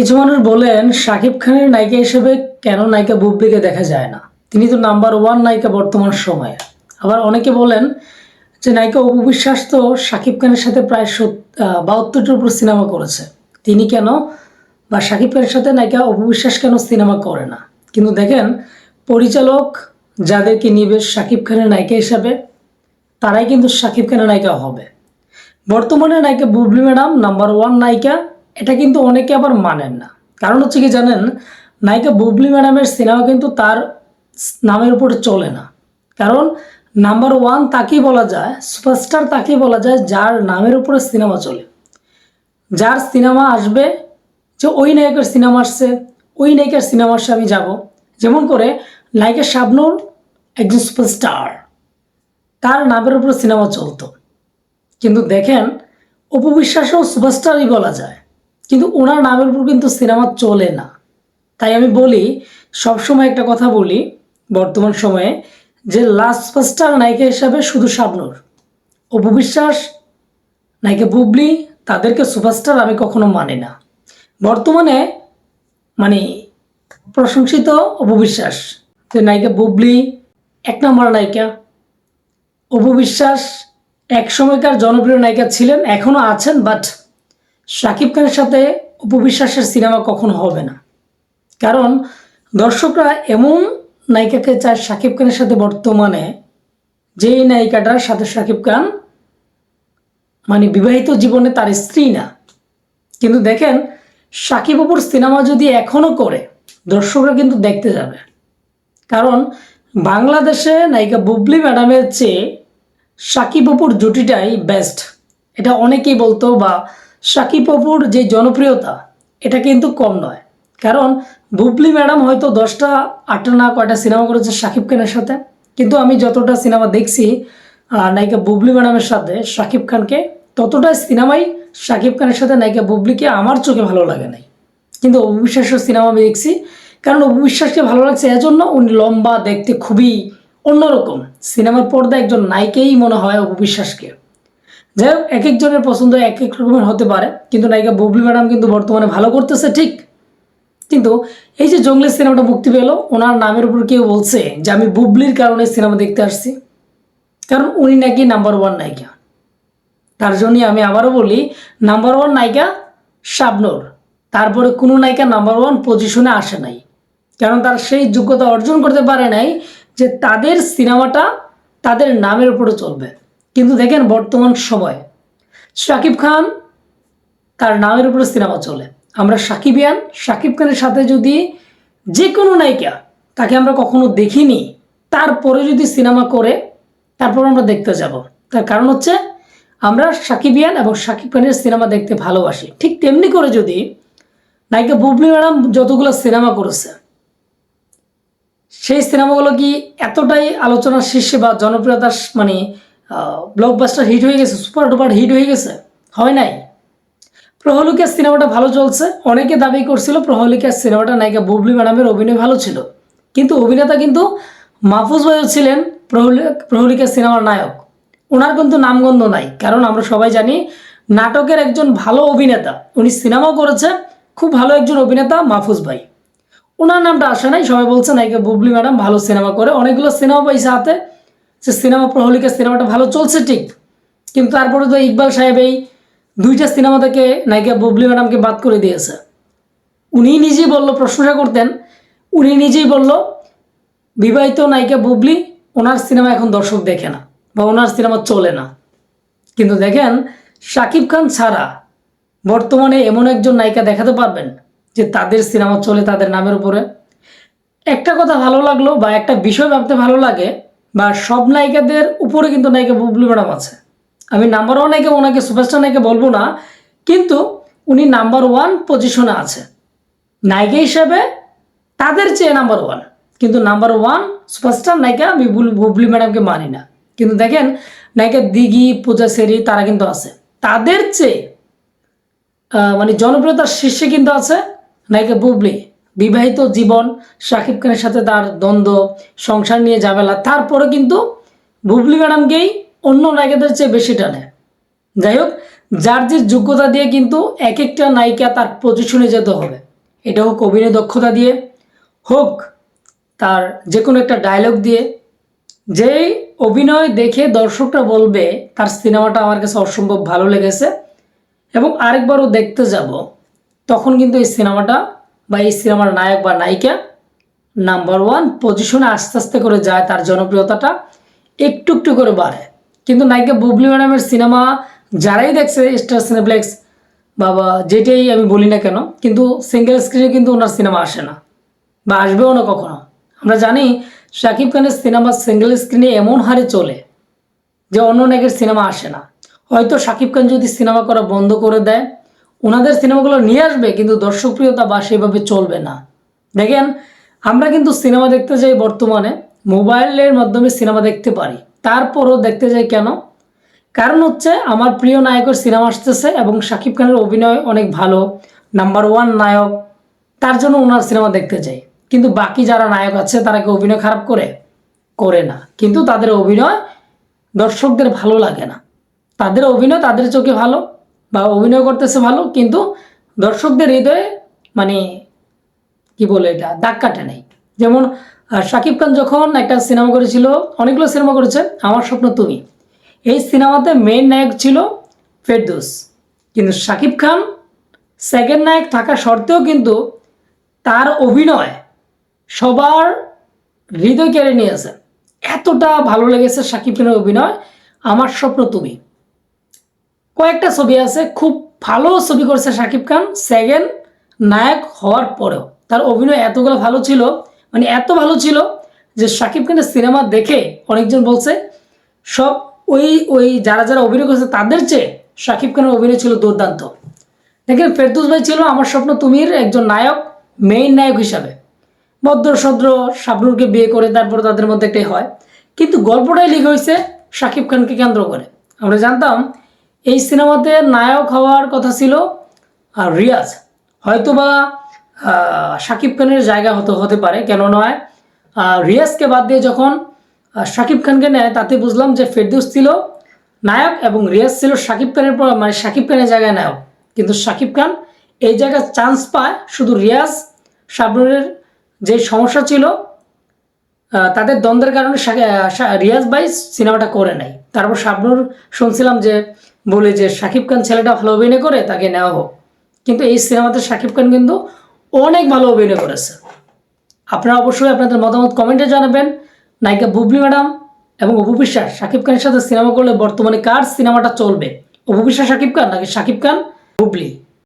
কিছু মানুষ বলেন, শাকিব খানের নায়িকা হিসেবে কেন নায়িকা বুবলিকে দেখা যায় না? তিনি তো নাম্বার ওয়ান নায়িকা বর্তমান সময়ে। আবার অনেকে বলেন যে নায়িকা অপু বিশ্বাস তো শাকিব খানের সাথে প্রায় বাহাত্তরটির উপর সিনেমা করেছে। তিনি কেন বা শাকিব খানের সাথে নায়িকা অপু বিশ্বাস কেন সিনেমা করে না? কিন্তু দেখেন, পরিচালক যাদেরকে নিবে শাকিব খানের নায়িকা হিসাবে, তারাই কিন্তু শাকিব খানের নায়িকা হবে। বর্তমানে নায়িকা বুবলি ম্যাডাম নাম্বার ওয়ান নায়িকা। এটা কিন্তু অনেকে আবার মানেন না। কারণ হচ্ছে কি জানেন, নায়িকা বুবলি ম্যাডামের সিনেমা কিন্তু তার নামের উপরে চলে না। কারণ নাম্বার ওয়ান তাকেই বলা যায় সুপারস্টার তাকেই বলা যায় যার নামের উপরে সিনেমা চলে। যার সিনেমা আসবে, যে ওই নায়কের সিনেমা আসছে, ওই নায়িকার সিনেমা আসছে, আমি যাব। যেমন করে নায়িকা শাবনুর একজন সুপারস্টার তার নামের উপরে সিনেমা চলতো। কিন্তু দেখেন অপবিশ্বাসও সুপারস্টারই বলা যায়। কিন্তু ওনার নামের উপর কিন্তু সিনেমা চলে না। তাই আমি বলি, সবসময় একটা কথা বলি বর্তমান সময়ে যে লাস্ট সুপারস্টার নায়িকা হিসাবে শুধু শাবনুর। অপবিশ্বাস নায়িকা বুবলি, তাদেরকে সুপারস্টার আমি কখনো মানি না। বর্তমানে মানে প্রশংসিত অপবিশ্বাস যে নায়িকা বুবলি এক নম্বর নায়িকা। অপবিশ্বাস এক সময়কার জনপ্রিয় নায়িকা ছিলেন এখনও আছেন বাট শাকিব খানের সাথে উপবিশ্বাসের সিনেমা কখনো হবে না। কারণ দর্শকরা এমন নায়িকাকে চায় শাকিব খানের সাথে বর্তমানে, যেই নায়িকাটার সাথে শাকিব খান মানে বিবাহিত জীবনে তার স্ত্রী না। কিন্তু দেখেন, সাকিব অপুর সিনেমা যদি এখনও করে, দর্শকরা কিন্তু দেখতে যাবে। কারণ বাংলাদেশে নায়িকা বুবলি ম্যাডামের চেয়ে সাকিব অপুর জুটিটাই বেস্ট এটা অনেকেই বলতো বা সাকিব অপুর যে জনপ্রিয়তা, এটা কিন্তু কম নয়। কারণ বুবলি ম্যাডাম হয়তো দশটা, আটটা না কয়টা সিনেমা করেছে সাকিব খানের সাথে। কিন্তু আমি যতটা সিনেমা দেখছি নায়িকা বুবলি ম্যাডামের সাথে, সাকিব খানকে ততটা সিনেমাই সাকিব খানের সাথে, নায়িকা বুবলিকে আমার চোখে ভালো লাগে নাই। কিন্তু অবিশ্বাসের সিনেমা আমি দেখছি। কারণ অবিশ্বাসকে ভালো লাগছে এজন্য উনি লম্বা, দেখতে খুবই অন্যরকম। সিনেমার পর্দা একজন নায়িকাই মনে হয় অবিশ্বাসকে যাই হোক, এক একজনের পছন্দ এক এক রকমের হতে পারে। কিন্তু নায়িকা বুবলি ম্যাডাম কিন্তু বর্তমানে ভালো করতেছে, ঠিক? কিন্তু এই যে জঙ্গলি সিনেমাটা মুক্তি পেল, ওনার নামের উপর কেউ বলছে যে আমি বুবলির কারণে সিনেমা দেখতে আসছি। কারণ উনি নাকি নাম্বার ওয়ান নায়িকা। তার জন্যই আমি আবারও বলি নাম্বার ওয়ান নায়িকা শাবনুর। তারপরে কোনো নায়িকা নাম্বার ওয়ান পজিশনে আসে নাই। কারণ তার সেই যোগ্যতা অর্জন করতে পারে নাই যে তাদের সিনেমাটা তাদের নামের উপরে চলবে। দেখেন বর্তমান সময়, শাকিব খান তার নামের উপরে সিনেমা চলে। আমরা সাকিবিয়ান সাকিব খানের সাথে যদি যে কোনো নায়িকা তাকে আমরা কখনো দেখিনি, তারপরে যদি সিনেমা করে, তারপর আমরা দেখতে যাব। তার কারণ হচ্ছে, আমরা সাকিবিয়ান এবং সাকিব খানের সিনেমা দেখতে ভালোবাসি। ঠিক তেমনি করে যদি নায়িকা বুবলি ম্যাডাম যতগুলো সিনেমা করেছে, সেই সিনেমাগুলো কি এতটাই আলোচনার শীর্ষে বা জনপ্রিয়তার মানে ব্লকবাস্টার হিট হয়ে গেছে সুপার ডুপার হিট হয়ে গেছে, হয় নাই? প্রহলিকার সিনেমাটা ভালো চলছে, অনেকে দাবি করছিল প্রহলিকার সিনেমাটা নায়িকা বুবলি ম্যাডামের অভিনয় ভালো ছিল। কিন্তু অভিনেতা কিন্তু মাহফুজ ভাইও ছিলেন প্রহলি প্রহলিকার সিনেমার নায়ক। ওনার কিন্তু নামগন্ধ নাই, কারণ আমরা সবাই জানি নাটকের একজন ভালো অভিনেতা, উনি সিনেমাও করেছে, খুব ভালো একজন অভিনেতা মাহফুজ ভাই। ওনার নামটা আসে নাই, সবাই বলছে নায়িকা বুবলি ম্যাডাম ভালো সিনেমা করে, অনেকগুলো সিনেমা পাইছে হাতে যে সিনেমা প্রহলিকা সিনেমাটা ভালো চলছে ঠিক, কিন্তু তারপরে তো ইকবাল সাহেব এই দুইটা সিনেমা থেকে নায়িকা বুবলি ম্যাডামকে বাদ করে দিয়েছে। উনি নিজেই বলল, প্রশংসা করতেন, উনি নিজেই বলল, বিবাহিত নায়িকা বুবলি ওনার সিনেমা এখন দর্শক দেখে না বা ওনার সিনেমা চলে না। কিন্তু দেখেন, শাকিব খান ছাড়া বর্তমানে এমন একজন নায়িকা দেখাতে পারবেন যে তাদের সিনেমা চলে তাদের নামের উপরে। একটা কথা ভালো লাগল বা একটা বিষয় ভাবতে ভালো লাগে বা সব নায়িকাদের উপরে কিন্তু নায়িকা বুবলি ম্যাডাম আছে। আমি নাম্বার ওয়ান নায়িকা ওনাকে সুপারস্টার নায়িকা বলব না, কিন্তু উনি নাম্বার ওয়ান পজিশনে আছে। নায়িকা হিসেবে তাদের চেয়ে নাম্বার ওয়ান কিন্তু নাম্বার ওয়ান সুপারস্টার নায়িকা আমি বুল- বুবলি ম্যাডামকে মানি না। কিন্তু দেখেন, নায়িকা দিঘি, পূজা সেরি, তারা কিন্তু আছে। তাদের চেয়ে মানে জনপ্রিয়তার শীর্ষে কিন্তু আছে নায়িকা বুবলি। বিবাহিত জীবন শাকিব খানের সাথে তার দ্বন্দ্ব, সংসার নিয়ে ঝামেলা, তারপরে কিন্তু বুবলি ম্যাডামকেই অন্য নায়িকাদের চেয়ে বেশি টানে। যাই হোক, যার যে যোগ্যতা দিয়ে কিন্তু এক একটা নায়িকা তার পজিশনে যেতে হবে, এটা হোক অভিনয় দক্ষতা দিয়ে, হোক তার যে কোনো একটা ডায়লগ দিয়ে, যেই অভিনয় দেখে দর্শকরা বলবে, তার সিনেমাটা আমার কাছে অসম্ভব ভালো লেগেছে, এবং আরেকবারও দেখতে যাব, তখন কিন্তু এই সিনেমাটা বা এই সিনেমার নায়ক বা নায়িকা নাম্বার ওয়ান পজিশনে আস্তে আস্তে করে যায় তার জনপ্রিয়তাটা, একটু একটু করে বাড়ে। কিন্তু নায়িকা বুবলি ম্যাডামের সিনেমা যারাই দেখছে স্টার সিনেপ্লেক্স বাবা যেটাই আমি বলি না কেন, কিন্তু সিঙ্গেল স্ক্রিনে কিন্তু ওনার সিনেমা আসে না বা আসবেও না কখনো। আমরা জানি শাকিব খানের সিনেমা সিঙ্গেল স্ক্রিনে এমন হারে চলে যে অন্য নায়কের সিনেমা আসে না। হয়তো শাকিব খান যদি সিনেমা করা বন্ধ করে দেয় ওনাদের সিনেমাগুলো নিয়ে আসবে, কিন্তু দর্শকপ্রিয়তা বা সেভাবে চলবে না। দেখেন, আমরা কিন্তু সিনেমা দেখতে যাই বর্তমানে, মোবাইলের মাধ্যমে সিনেমা দেখতে পারি। তারপরও দেখতে যাই কেন? কারণ হচ্ছে, আমার প্রিয় নায়কের সিনেমা আসতেছে এবং শাকিব খানের অভিনয় অনেক ভালো, নাম্বার ওয়ান নায়ক, তার জন্য ওনার সিনেমা দেখতে যাই। কিন্তু বাকি যারা নায়ক আছে, তারা কি অভিনয় খারাপ করে? করে না। কিন্তু তাদের অভিনয় দর্শকদের ভালো লাগে না। তাদের অভিনয় তাদের চোখে ভালো বা অভিনয় করতেছে ভালো, কিন্তু দর্শকদের হৃদয়ে মানে কি বলে এটা, দাগ কাটে নেই। যেমন শাকিব খান যখন একটা সিনেমা করেছিল, অনেকগুলো সিনেমা করেছে আমার স্বপ্ন তুমি। এই সিনেমাতে মেইন নায়ক ছিল ফেরদৌস। কিন্তু শাকিব খান সেকেন্ড নায়ক থাকা সত্ত্বেও কিন্তু তার অভিনয় সবার হৃদয় কেড়ে নিয়েছে। এতটা ভালো লেগেছে শাকিব খানের অভিনয়, আমার স্বপ্ন তুমি। কয়েকটা ছবি আছে, খুব ভালো ছবি করছে শাকিব খান, সেকেন্ড নায়ক হওয়ার পরেও। তার অভিনয় এতগুলো ভালো ছিল মানে এত ভালো ছিল যে শাকিব খানের সিনেমা দেখে অনেকজন বলছে, সব ওই ওই যারা যারা অভিনয় করেছে তাদের চেয়ে শাকিব খানের অভিনয় ছিল দুর্দান্ত। দেখেন, ফেরদৌস ভাই ছিল আমার স্বপ্ন তুমির একজন নায়ক মেইন নায়ক হিসাবে। ভদ্র, সদ্র, শাবনুরকে বিয়ে করে তারপরে তাদের মধ্যে একটাই হয়। কিন্তু গল্পটাই লিখে হয়েছে শাকিব খানকে কেন্দ্র করে। আমরা জানতাম এই সিনেমাতে নায়ক হওয়ার কথা ছিল আহ, রিয়াজ। হয়তোবা শাকিব খানের জায়গা হতে হতে পারে কেন নয়। রিয়াজকে বাদ দিয়ে যখন শাকিব খানকে নেয় তাতে বুঝলাম যে ফেরদৌস ছিল নায়ক এবং রিয়াজ ছিল শাকিব খানের পর মানে শাকিব খানের জায়গায় নায়ক। কিন্তু শাকিব খান এই জায়গায় চান্স পায় শুধু রিয়াজ শাবনুরের যে সমস্যা ছিল তাদের দ্বন্দ্বের কারণে রিয়াজ ভাই সিনেমাটা করে নাই। তারপর শাবনুর শুনছিলাম যে বলে যে শাকিব খান ছেলেটা ভালো অভিনয় করে, তাকে নেওয়া হোক। কিন্তু এই সিনেমাতে শাকিব খান কিন্তু অনেক ভালো অভিনয় করেছে। আপনারা অবশ্যই আপনাদের মতামত কমেন্টে জানাবেন। নায়িকা বুবলি ম্যাডাম এবং অপু বিশ্বাস, শাকিব খানের সাথে সিনেমা করলে বর্তমানে কার সিনেমাটা চলবে? অপু বিশ্বাস, শাকিব খান নাকি শাকিব খান, বুবলি?